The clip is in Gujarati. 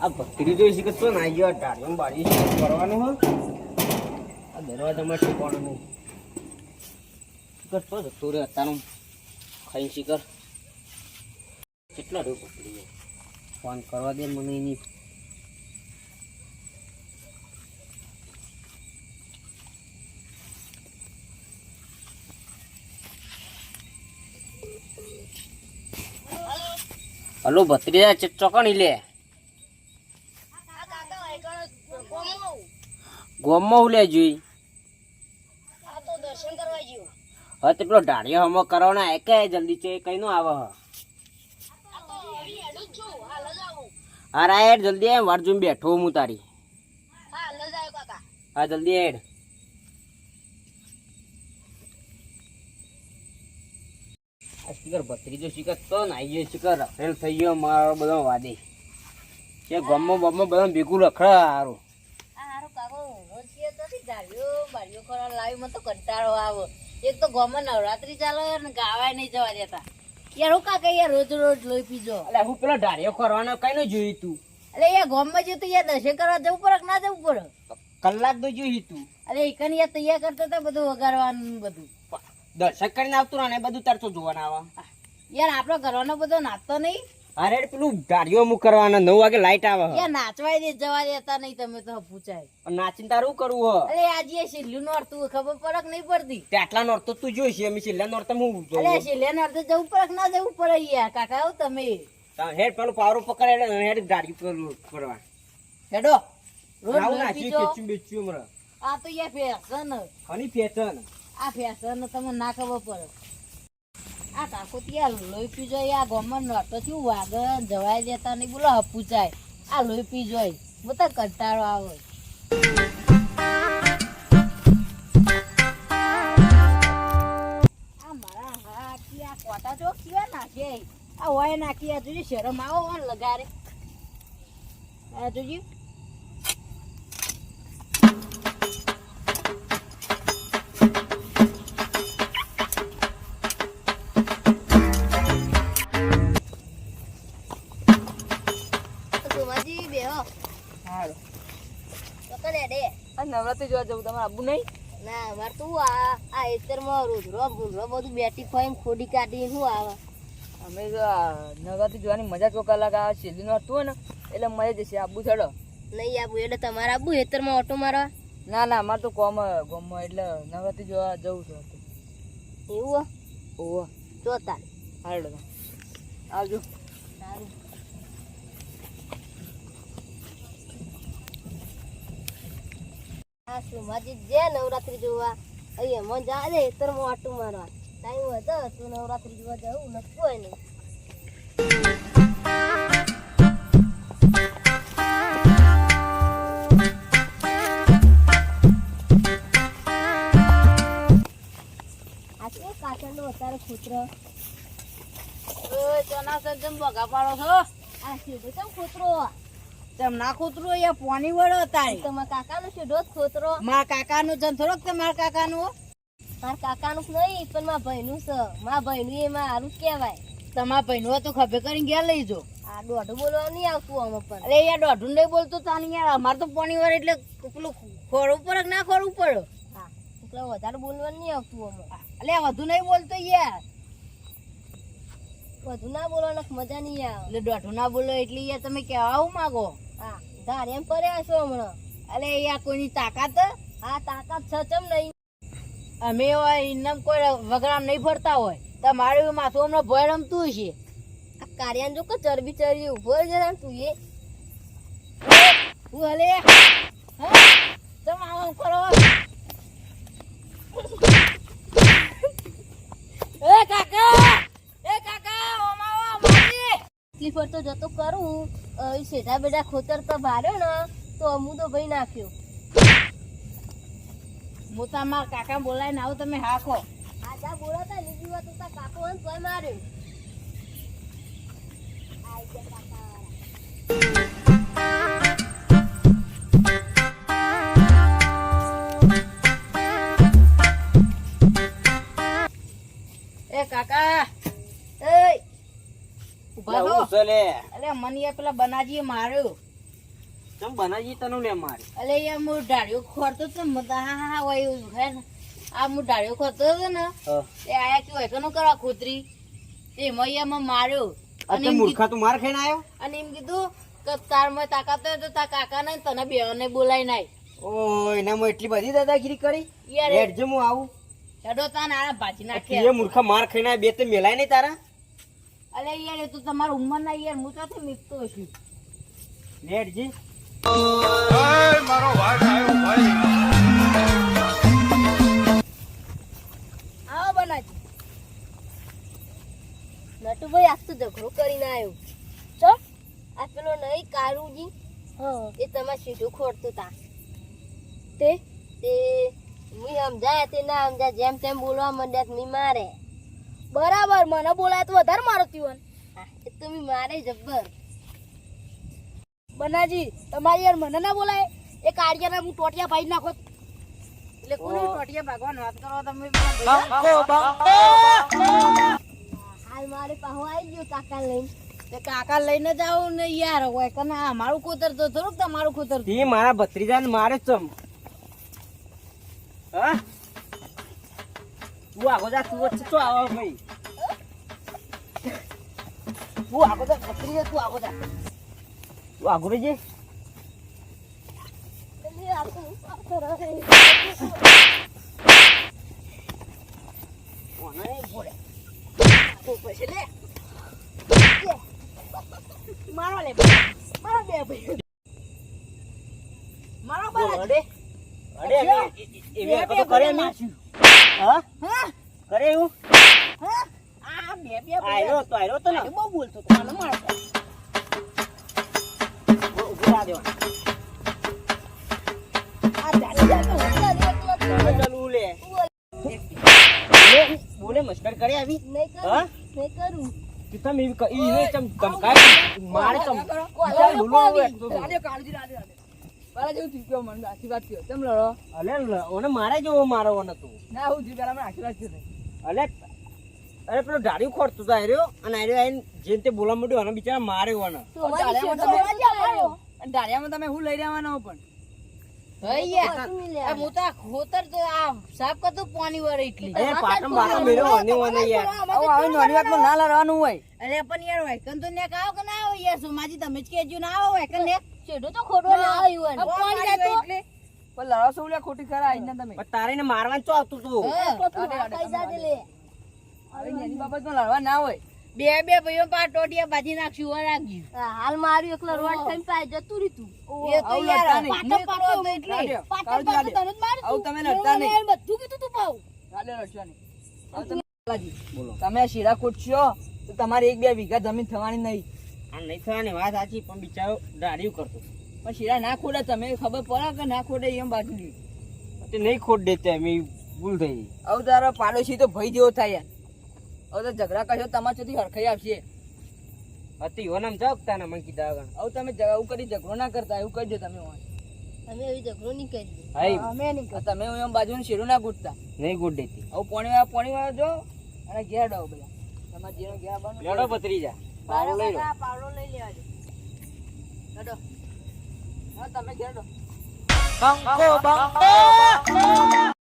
આ ભક્તિ જોઈ છે કે ના ગયો ટાળીઓ બાળી છે. કરવાનું હો? આ દરવાજામાં ઠેકવાનું નહીં શિખર તો જતો રે અત્યારનું ખાઈ શિખર. કેટલા રૂપ પકડી ફોન કરવા દે મને એની. હલો ભત્રીજા ચોકણી લે ગોમમાં હું લે જોઈ? હવે તે પેલો ઢાળિયો હમો કરવાના એ કે જલ્દી છે કઈ નું આવે હ. હા રા હેડ જલ્દી એમ વાર જોઈને બેઠો હું તારી. હા જલ્દી હેડ. આ શિખર ભત્રીજો શિખર તો નાઈ શિખર રખેલ થઈ ગયો મારો બધો વાદે. કે ગમો બમો બધો ભેગું રખડા હારું. એક તો ગોમાં નવરાત્રી ચાલે ને ગાવાય નહીં જવા દેતા. યાર હું કાકા યાર રોજ રોજ લોહી પીજો. એટલે હું પેલો ઢાળિયો કરવાનો કઈ નું જોયું તું? એટલે યાર ગોમાં તો યાર દર્શન કરવા જવું પડે ના જવું પડે? કલાક તો જોયું તું. અરે એકન યાર તૈયાર કરતા હતા બધું વગાડવાનું બધું. દર્શક કરીને આવતું ને બધું તરતો જોવાના આવે. યાર આપણો ઘરવાનો બધો નાચતો નહીં. અરે પેલું ગાડીઓ અમુક કરવાના નવ વાગે લાઈટ આવે યાર નાચવાય દે જવા દેતા નહીં તમે તો પૂછાય. નાચીને તારું કરવું હો? અરે આજે છેલ્લું નોરતું ખબર પડક નહીં પડતી. તે આટલા નોરતો તું જોઈશ અમે છેલ્લા નોરતા હું અરે છેલ્લે નોરતું જવું પડક ના જવું પડે યાર કાકા આવો તમે. હેડ પેલું પાવરો પકડે હેડ ગાડી કરવું હેડો રોડ પીજો. કેચું બેચું હમણાં. આ તો યાર ફેશન હની પેચન આ ફેશન તમે ના ખબર પડે. આ કાકો ત્યાં લોહી પીજો આ ગમન નોટો થયું વાગે જવાય દેતા નહીં. બોલો હપુચાય આ લોહી પી જોઈ બધા કંટાળો આવે. આ મારા હાથી, આ કોટા ચોક કેવા નાખે. આ હોય નાખી. આ જોજી શરમ આવો લગાડે. આ જોજી. તો કરે દે આ નવરાત્રી જોવા જવું તમારે આબુ નહીં? ના અમારે તો આ આ એતરમાં રોધરો ભૂંડરો બધું બેટી ખોઈને ખોડી કાઢીને શું આવે? અમે જો આ નવરાત્રી જોવાની મજા અલગ આવે છેલ્લી હતું ને એટલે મજા જશે આબુ છોડો નહીં આબુ એટલે તમારે આબુ હેતરમાં ઓટો મારવા? ના ના અમારે તો કોમ ગોમ એટલે નવરાત્રી જોવા જવું છે એવું ઓહો જોતા હાલો આવજો. સારું. આ સુમાજી જે નવરાત્રી જોવા અહીંયા મન જા દે એતરમાં ઓટો મારવા ટાઈમ હતો તું નવરાત્રી જોવા જવું નથી હોય નહીં આ કે કાચરનો વધારે કૂતરો ઓય ચના સજ્જન બગા પાડો છો આ સીધો કેમ કૂતરો તેમ ના કૂતરો એ પોની વળો તારી તમારા કાકાનો સીધો જ કૂતરો મારા કાકાનું છે થોડોક થોડોક મારા કાકાનું? મારા કાકાનું નહીં પણ મારા ભાઈનું છે. મારા ભાઈનું એ મારું કહેવાય. તમારા ભાઈનું તો ખભે કરીને ગયા લઈ જો. આ દોઢું બોલવા નહીં આવતું આમાં પણ. અરે યાર દોઢું નહીં બોલતો તાની યાર અમારે તો પોણી વાર એટલે પેલું ખોરવું પડે ના ખોરવું પડે હા એટલે વધારે બોલવા નહીં આવતું એટલે વધુ નહીં બોલતો યાર. વધુ ના બોલવાનું મજા નહીં આવે. એટલે દોઢું ના બોલો એટલે યાર તમે કહેવા આવું માગો. હા એમ પડ્યા છો હમણાં? અરે યાર કોઈની તાકાત? હા તાકાત છે ચમ નહીં. અમે હોય ઇનમ કોઈ વગરામ નહીં ફરતા હોય. તમારું માથું હમણાં ભય રમતું છે કાર્યાન જો કે ચરબી ચરબી ઊભો જરા તું એ. હું હલે તમે કરો. એ કાકા એ કાકા, ઓમ આવો મારી એટલી ફર તો જતો કરું. શેઠા બેઠા ખોતર તો ભાર્યો ને તો અમુ તો ભાઈ નાખ્યો. હું કાકા કાકા ને આવો તમે હાકો. આજા બોલાતા લીધી વાત તો કાકો હોય તોય માર્યો આઈ ગયા કાકા. ઊભા લે, થો હું છે લે. અલે મને પેલા બનાજીએ માર્યો. ચમ બનાજી તને અલે યાર ખોરતો તો ને બધા હા હા હોય હે આ હું ડાળીઓ ખોરતો હતો ને હા. આયા કે હોય કનો કરવા ખોતરી? તે એમાં માર્યો. અને એમ મૂર્ખા તું માર ખાઈને આવ્યો અને એમ કીધું કે તારમાં તાકાત તો કાકા ને તને બેને બોલાય નાય ઓ એનામાં એટલી બધી દાદાગીરી કરી? યાર એ- લેટ હું આવું. હેડો તાન આ ભાજી એ નાખ્યા મૂર્ખા માર ખાઈને બે તે મેલાય નહીં તારા? અલે યાર એ તો તમારા ઉંમર ના યાર હું તો મીકતો છું? લેટ જી આવો બનાજી. નટુભાઈ આજ તો ઝઘડો કરીને આવ્યો. ચો આ પેલો નહીં કારુજી? એ તમારે સીધું ખોરતું તા. તે તે મી સમજાય તે ના સમજાય જેમ તેમ બોલવા માંડ્યા તો મી મારે. બરાબર મને બોલાય તો વધારે મારો તીવન તમે મારે જબ્બર. બનાજી તમારી યાર મને ના બોલાય. એ કાળિયાના હું ટોટિયા ભાઈ નાખો. એટલે કોને ટોટિયા ભાગવાનો વાત કરો તમે? હાલ મારે પાહો આવી ગયો કાકા લઈને. કાકા લઈને જાવ ને યાર હોય કે ના? મારું કોતર તો થોડુંક તમારું કોતર તે મારા ભત્રીજાને મારે ચમ હા? તું આગો જા તું વચ્ચે તો આવો ભાઈ. તું આગો જા તું આગો જા. તું આગો બોલે તું પછી લે. મારો લે મારો બે ભાઈ. મારો બોલો અડે અડે એવી- એવી કરે એમ? હા? હા? કરે એવું હા આ બે બે આયરો તો આયરો તો ને બહુ બોલતો તો મને મારતો ઊભો થા દેવા આ દાદી જા તો ઉતરા દે એકલો ચાલુ લે બોલે બોલે મસ્કર કરે આવી નહીં હા નહીં કરું કે તમે એવી ક- ઈ ચમ ધમકાય મારે ચમ વિચાર ડૂલો હોય તો તો. મારા જેવું થયું મને આશીર્વાદ થયો તેમ લડો અલે ઓને મારે જેવો મારો ઓને તું ના હું થયું પેલા મને આશીર્વાદ થયો અલે અરે પેલો ઢાળી ખોરતો તો આયરો અને આયરો આઈને જેમ તે બોલા માંડ્યો અને બિચારા મારે ઓને ડાળિયામાં તમે અને ડાળિયામાં તમે હું લઈ રહેવાના હો પણ? હું તો આ ખોતર આ સાફ કરતો પાણી વાળે એટલી. અરે પાટમ બાટમ મેરો ઓને ઓને યાર. આવું આવી નાની વાતમાં ના લડવાનું હોય. અરે પણ યાર વાયકન તો ને આવો કે ના આવો યાર? સોમાજી તમે જ કેજો ના આવો વાયકન ને છેડો તો ખોડો ના આવ્યો પાણી જાય તો? એટલે પણ લડો છો ખોટી ખરા આઈને તમે. પણ તારે ને મારવા ચો આવતું તું. આવી બાબતમાં લડવા ના હોય. બે બે ભાઈઓ પા ટોટિયા બાજી નાખ્યું હોય રાખ્યું હાલ માર્યું એકલો રોડ થઈને પાય જતું રીતું એ તો યાર પાટો પાટો તો એટલે પાટો પાટો. તને જ મારું આવું તમે લડતા નહીં. બધું કીધું તું પાઉ હાલે લડશો નહીં. તમે લાલાજી, બોલો તમે શીરા ખોટશો તો તમારે એક બે વીઘા જમીન થવાની નહીં. આ નહીં થવાની વાત સાચી પણ બિચારો ડાળ્યું કરતો. પણ શીરા ના ખોડે તમે ખબર પડે કે ના ખોડે એમ બાજુ તે નહીં ખોટ દેતે અમે ભૂલ થઈ. હવે તારો પાડોશી તો ભય જેવો થાય હવે તો ઝઘડા કરશો તમારે સુધી હરખાઈ આપશે. હતી ઓનામ જાવ તાના મને કીધા આગળ? હવે તમે એવું કરી ઝઘડો ના કરતા એવું કરજો તમે હોય. અમે એવી ઝઘડો નહીં કરી હાઈ અમે નહીં કરતા તમે એમ બાજુનું શેરું ના કૂટતા નહીં ગોડ દેતી હવે પોણી વાળા પોણી વાળા જો અને ઘેર ડો બધા. તમારે જેનો ઘેર બનો લેડો ભત્રીજા પાવડો લઈ લો. પાવડો લઈ લેવા હા તમે ઘેર બંકો બંકો.